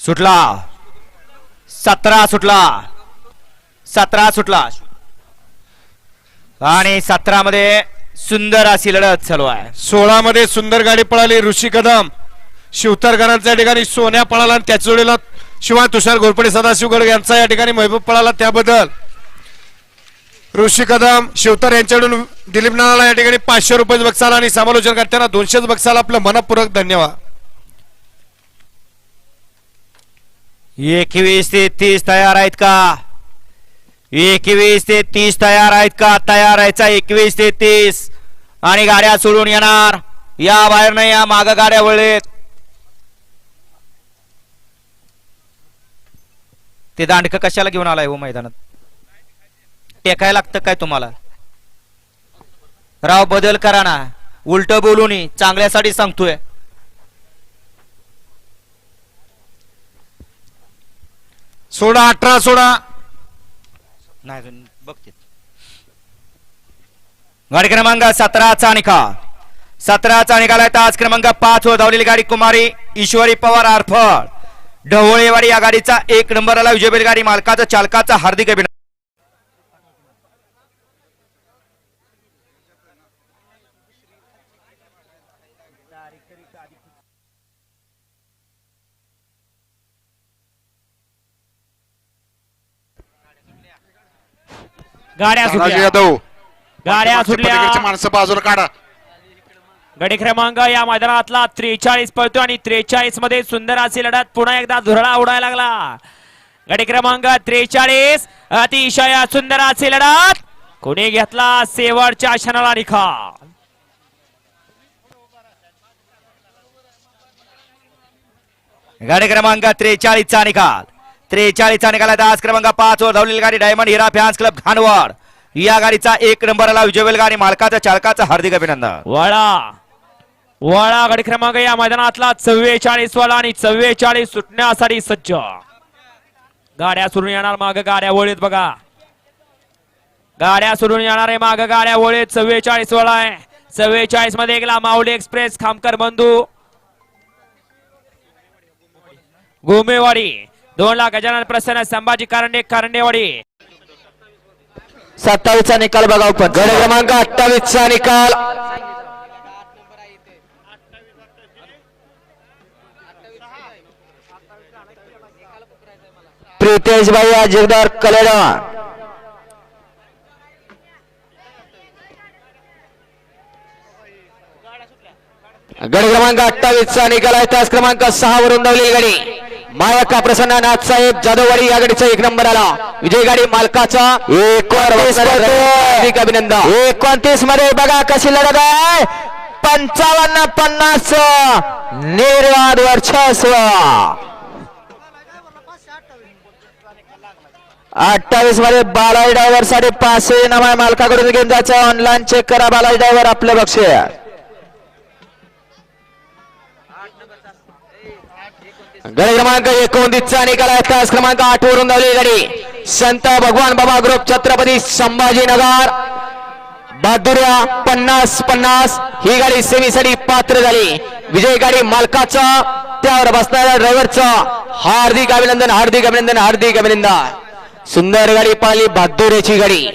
सुटला. सतरा सुटला. सतरा सुटला. आणि सतरा मध्ये सुंदर अशी लढत चालू आहे. सोळा मध्ये सुंदर गाडी पळाली ऋषी कदम. शिवतरगणांचा ठिकाणी सोन्या पळाला आणि त्याच जोडीला शिवाय तुषार घोरपडे सदाशिव गड यांचा या ठिकाणी महबूब पळाला त्याबद्दल. ऋषी कदम शिवतर यांच्याकडून दिलीप नानाला या ठिकाणी पाचशे रुपये बक्षाला आणि समालोचन करताना दोनशेच बक्षाला आपलं मनपूर्वक धन्यवाद. एकवीस ते तीस तयार आहेत का? एकवीस ते तीस तयार आहेत का? तयार आहेचा एकवीस ते तीस. आणि गाड्या सोडून येणार. या बाहेर नाही या माग गाड्या वळलेत. ते दांडक कशाला घेऊन आलाय हो मैदानात? टेकाय लागतं काय तुम्हाला? राव बदल करा ना. उलट बोलू नये चांगल्यासाठी सांगतोय. सोळा अठरा सोळा नाही बघते. गाडी क्रमांक सतराचा निकाल सतराचा निकाल आहे तास क्रमांक पाच वर धावलेली गाडी कुमारी ईश्वरी पवार आरफळ. ढवळेवाडी या गाडीचा एक नंबर आला विजयबेल गाडी मालकाचा चालकाचा हार्दिक अभिनंदन. गाड्या तानाजी सुटल्या. यादव. गाड्या सुटल्या. पलीकडची माणसं बाजूला काढा. गडी क्रमांक या मैदानातला त्रेचाळीस पळतो आणि त्रेचाळीसमध्ये सुंदर अशी लढत पुन्हा एकदा धुरळा उडायला लागला. गडी क्रमांक त्रेचाळीस अतिशय सुंदर अशी लढत. कोणी घेतला शेवटच्या क्षणाला निकाल गाडी क्रमांक त्रेचाळीस चा निकाल. त्रेचाळीसचा निघाला दास क्रमांक पाच वर धावलेली गाडी diamond Hira fans club Ghanwad. या गाडीचा एक नंबरला विजय विजयबेल गाडी मालकाचा चालकाचा हार्दिक अभिनंदन. वळा. वळा गडी क्रमांक या मैदानातला चव्वेचाळीस वाला आणि चव्वेचाळीस सुटण्यासाठी सज्ज. गाड्या सुरून येणार माग गाड्या वळीत बघा. गाड्या सुरून येणार आहे माग गाड्या वळीत. चव्वेचाळीस वाला आहे. चव्वेचाळीसमध्ये एकला माऊली एक्सप्रेस खामकर बंधू. गोमेवाडी. दोन लाख गजानन प्रसन्न संभाजी कारंडे कारंडेवाडी. सत्तावीसचा निकाल बघा पण गड क्रमांक अठ्ठावीसचा निकाल. प्रितेश भाई जिगदार कलेडा गड क्रमांक अठ्ठावीसचा निकाल आहे. त्याच क्रमांक सहा वरून धावलेली गाडी. मायका प्रसन्न नाथ साहेब जाधववाडी या गाडीचा एक नंबर आला. विजय गाडी मालकाचा एकोणतीस हार्दिक अभिनंदन. एकोणतीसमध्ये बघा कशी लढत आहे. पंचावन्न पन्नास निर्वाद वर्चस्व. अठ्ठावीसमध्ये बालाजी ड्रायव्हरसाठी पाचशे नाम आहे मालकाकडून घेऊन जायचं. ऑनलाईन चेक करा बालाजी ड्रायव्हर आपलं बक्षीस. गडी क्रमांक एकोणतीसचा निकाल आहे. तास क्रमांक आठ वरून धावली गाडी. संत भगवान बाबा ग्रुप छत्रपती संभाजीनगर. बहादुर्या पन्नास पन्नास. ही गाडी सेमीसाठी पात्र झाली. विजय गाडी मालकाचा त्यावर बसणाऱ्या ड्रायव्हरचं हार्दिक अभिनंदन हार्दिक अभिनंदन हार्दिक अभिनंदन. सुंदर गाडी पाहिली बहादुर्याची गाडी.